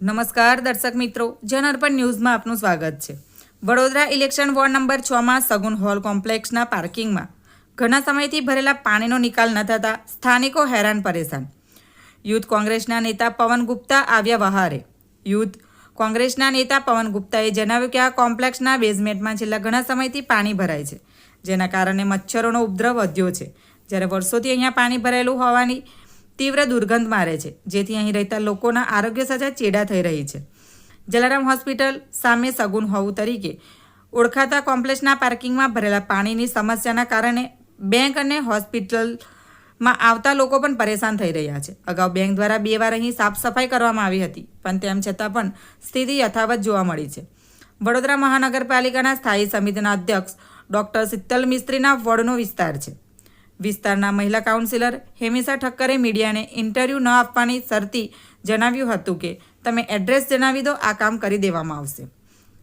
નમસ્કાર દર્શક મિત્રો જનઅર્પણ ન્યૂઝમાં આપનું સ્વાગત છે. વડોદરા ઇલેક્શન વોર્ડ નંબર છમાં સગુન હોલ કોમ્પ્લેક્સના પાર્કિંગમાં ઘણા સમયથી ભરેલા પાણીનો નિકાલ ન થતાં સ્થાનિકો હેરાન પરેશાન. યુથ કોંગ્રેસના નેતા પવન ગુપ્તા આવ્યા વહારે. યુથ કોંગ્રેસના નેતા પવન ગુપ્તાએ જણાવ્યું કે આ કોમ્પ્લેક્સના બેઝમેન્ટમાં છેલ્લા ઘણા સમયથી પાણી ભરાય છે, જેના કારણે મચ્છરોનો ઉપદ્રવ વધ્યો છે. જ્યારે વર્ષોથી અહીંયા પાણી ભરાયેલું હોવાની તીવ્ર દુર્ગંધ મારે છે, જેથી અહીં રહેતા લોકોના આરોગ્ય સજા ચેડા થઈ રહી છે. જલારામ હોસ્પિટલ સામે સગુન હોવું તરીકે ઓળખાતા કોમ્પ્લેક્સના પાર્કિંગમાં ભરેલા પાણીની સમસ્યાના કારણે બેંક અને હોસ્પિટલમાં આવતા લોકો પણ પરેશાન થઈ રહ્યા છે. અગાઉ બેંક દ્વારા બે વાર અહીં સાફ સફાઈ કરવામાં આવી હતી, પણ તેમ છતાં પણ સ્થિતિ યથાવત જોવા મળી છે. વડોદરા મહાનગરપાલિકાના સ્થાયી સમિતિના અધ્યક્ષ ડૉક્ટર શીતલ મિસ્ત્રીના વોર્ડનો વિસ્તાર છે. વિસ્તારના મહિલા કાઉન્સિલર હેમિસા ઠક્કરે મીડિયાને ઇન્ટરવ્યૂ ન આપવાની શરતી જણાવ્યું હતું કે, તમે એડ્રેસ જણાવી દો, આ કામ કરી દેવામાં આવશે.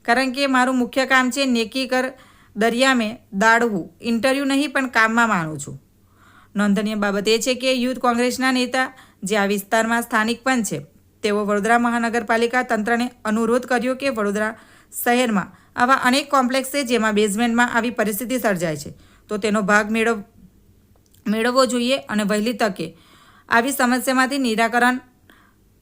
કારણ કે મારું મુખ્ય કામ છે નેકી કર દરિયામે દાડવું. ઇન્ટરવ્યૂ નહીં, પણ કામમાં માનું છું. નોંધનીય બાબત એ છે કે યુથ કોંગ્રેસના નેતા, જે આ વિસ્તારમાં સ્થાનિક પણ છે, તેઓ વડોદરા મહાનગરપાલિકા તંત્રને અનુરોધ કર્યો કે વડોદરા શહેરમાં આવા અનેક કોમ્પ્લેક્સ છે જેમાં બેઝમેન્ટમાં આવી પરિસ્થિતિ સર્જાય છે. તો તેનો ભાગ મેળવ મેળવવો જોઈએ અને વહેલી તકે આવી સમસ્યામાંથી નિરાકરણ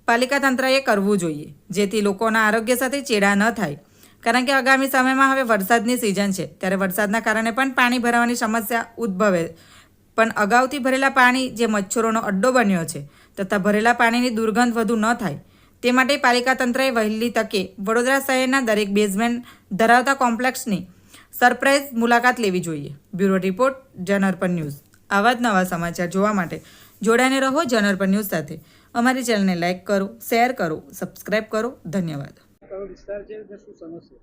પાલિકા તંત્રએ કરવું જોઈએ, જેથી લોકોના આરોગ્ય સાથે ચેડા ન થાય. કારણ કે આગામી સમયમાં હવે વરસાદની સિઝન છે, ત્યારે વરસાદના કારણે પણ પાણી ભરાવાની સમસ્યા ઉદ્ભવે. પણ અગાઉથી ભરેલા પાણી જે મચ્છરોનો અડ્ડો બન્યો છે, તથા ભરેલા પાણીની દુર્ગંધ વધુ ન થાય, તે માટે પાલિકા તંત્રએ વહેલી તકે વડોદરા શહેરના દરેક બેઝમેન્ટ ધરાવતા કોમ્પ્લેક્સની સરપ્રાઇઝ મુલાકાત લેવી જોઈએ. Bureau report Janarpan news. આવા જ નવા સમાચાર જોવા માટે જોડાઈને રહો જનરપર ન્યૂઝ સાથે. અમારી ચેનલને લાઇક કરો શેર કરો સબસ્ક્રાઇબ કરો. ધન્યવાદ. વિસ્તાર છે શું સમસ્યા?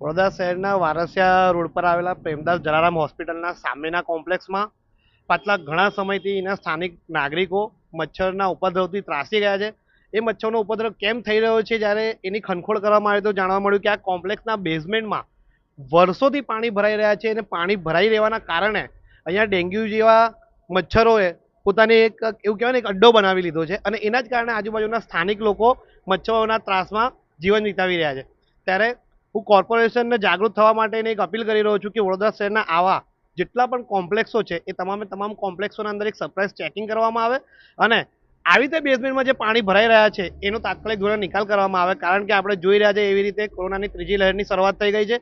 વડોદરા શહેરના વારસિયા રોડ પર આવેલા પ્રેમદાસ જલારામ હોસ્પિટલના સામેના કોમ્પ્લેક્સમાં પાછલા ઘણા સમયથી એના સ્થાનિક નાગરિકો મચ્છરના ઉપદ્રવથી ત્રાસી ગયા છે. એ મચ્છરનો ઉપદ્રવ કેમ થઈ રહ્યો છે જ્યારે એની ખનખોળ કરવામાં આવી તો જાણવા મળ્યું કે આ કોમ્પ્લેક્સના બેઝમેન્ટમાં વર્ષોથી પાણી ભરાઈ રહ્યા છે અને પાણી ભરાઈ રહેવાના કારણે અહીંયા ડેન્ગ્યુ જેવા મચ્છરોએ પોતાની એક, એવું કહેવાય ને, એક અડ્ડો બનાવી લીધો છે અને એના જ કારણે આજુબાજુના સ્થાનિક લોકો મચ્છરોના ત્રાસમાં જીવન વિતાવી રહ્યા છે. ત્યારે હું કોર્પોરેશનને જાગૃત થવા માટેને એક અપીલ કરી રહ્યો છું કે વડોદરા શહેરના આવા જેટલા પણ કોમ્પ્લેક્સો છે એ તમામે તમામ કોમ્પ્લેક્સોના અંદર એક સરપ્રાઇઝ ચેકિંગ કરવામાં આવે અને આવી રીતે બેઝમેન્ટમાં જે પાણી ભરાઈ રહ્યા છે, એનો તાત્કાલિક ધોરણે નિકાલ કરવામાં આવે. કારણ કે આપણે જોઈ રહ્યા છે એવી રીતે કોરોનાની ત્રીજી લહેરની શરૂઆત થઈ ગઈ છે.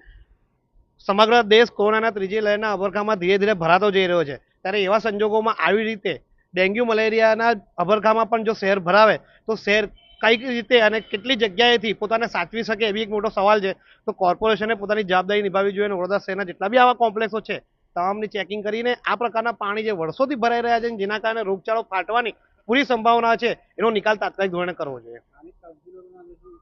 સમગ્ર દેશ કોરોનાના ત્રીજી લહેરના અભરખામાં ધીરે ધીરે ભરાતો જઈ રહ્યો છે. ત્યારે એવા સંજોગોમાં આવી રીતે ડેન્ગ્યુ, મલેરિયાના અભરખામાં પણ જો શહેર ભરાવે, તો શહેર કઈ રીતે અને કેટલી જગ્યાએથી પોતાને સાચવી શકે એવી એક મોટો સવાલ છે. તો કોર્પોરેશને પોતાની જવાબદારી નિભાવવી જોઈએ અને વડોદરા શહેરના જેટલા બી આવા કોમ્પ્લેક્સો છે, તમામની ચેકિંગ કરીને આ પ્રકારના પાણી જે વર્ષોથી ભરાઈ રહ્યા છે જેના કારણે રોગચાળો ફાટવાની પૂરી સંભાવના છે, એનો નિકાલ તાત્કાલિક ધોરણે કરવો જોઈએ સ્થાનિક કાઉન્સિલરોના અને શું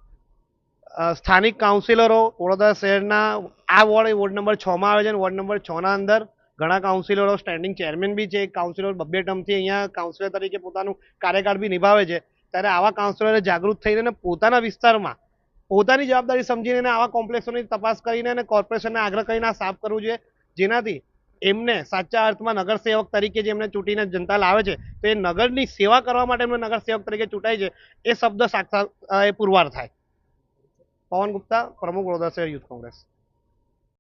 અ, સ્થાનિક કાઉન્સિલરો વડોદરા શહેરના, આ વોર્ડ, એ વોર્ડ નંબર છમાં આવે છે અને વોર્ડ નંબર છના અંદર ઘણા કાઉન્સિલરો સ્ટેન્ડિંગ ચેરમેન બી છે. કાઉન્સિલર બબ્બે ટર્મથી અહીંયા કાઉન્સિલર તરીકે પોતાનું કાર્યકાળ બી નિભાવે છે. ત્યારે આવા કાઉન્સિલરે જાગૃત થઈને પોતાના વિસ્તારમાં પોતાની જવાબદારી સમજીને આવા કોમ્પ્લેક્સોની તપાસ કરીને અને કોર્પોરેશનને આગ્રહ કરીને સાફ કરવું જોઈએ. જેનાથી એમને સાચા અર્થમાં નગર સેવક તરીકે જે એમને ચૂંટીને જનતા લાવે છે, તો એ નગરની સેવા કરવા માટે એમને નગરસેવક તરીકે ચૂંટાય છે. એ શબ્દ સાક્ષાત એ પુરવાર થાય. પવન ગુપ્તા પ્રમુખ વડોદરા શહેર યુથ કોંગ્રેસ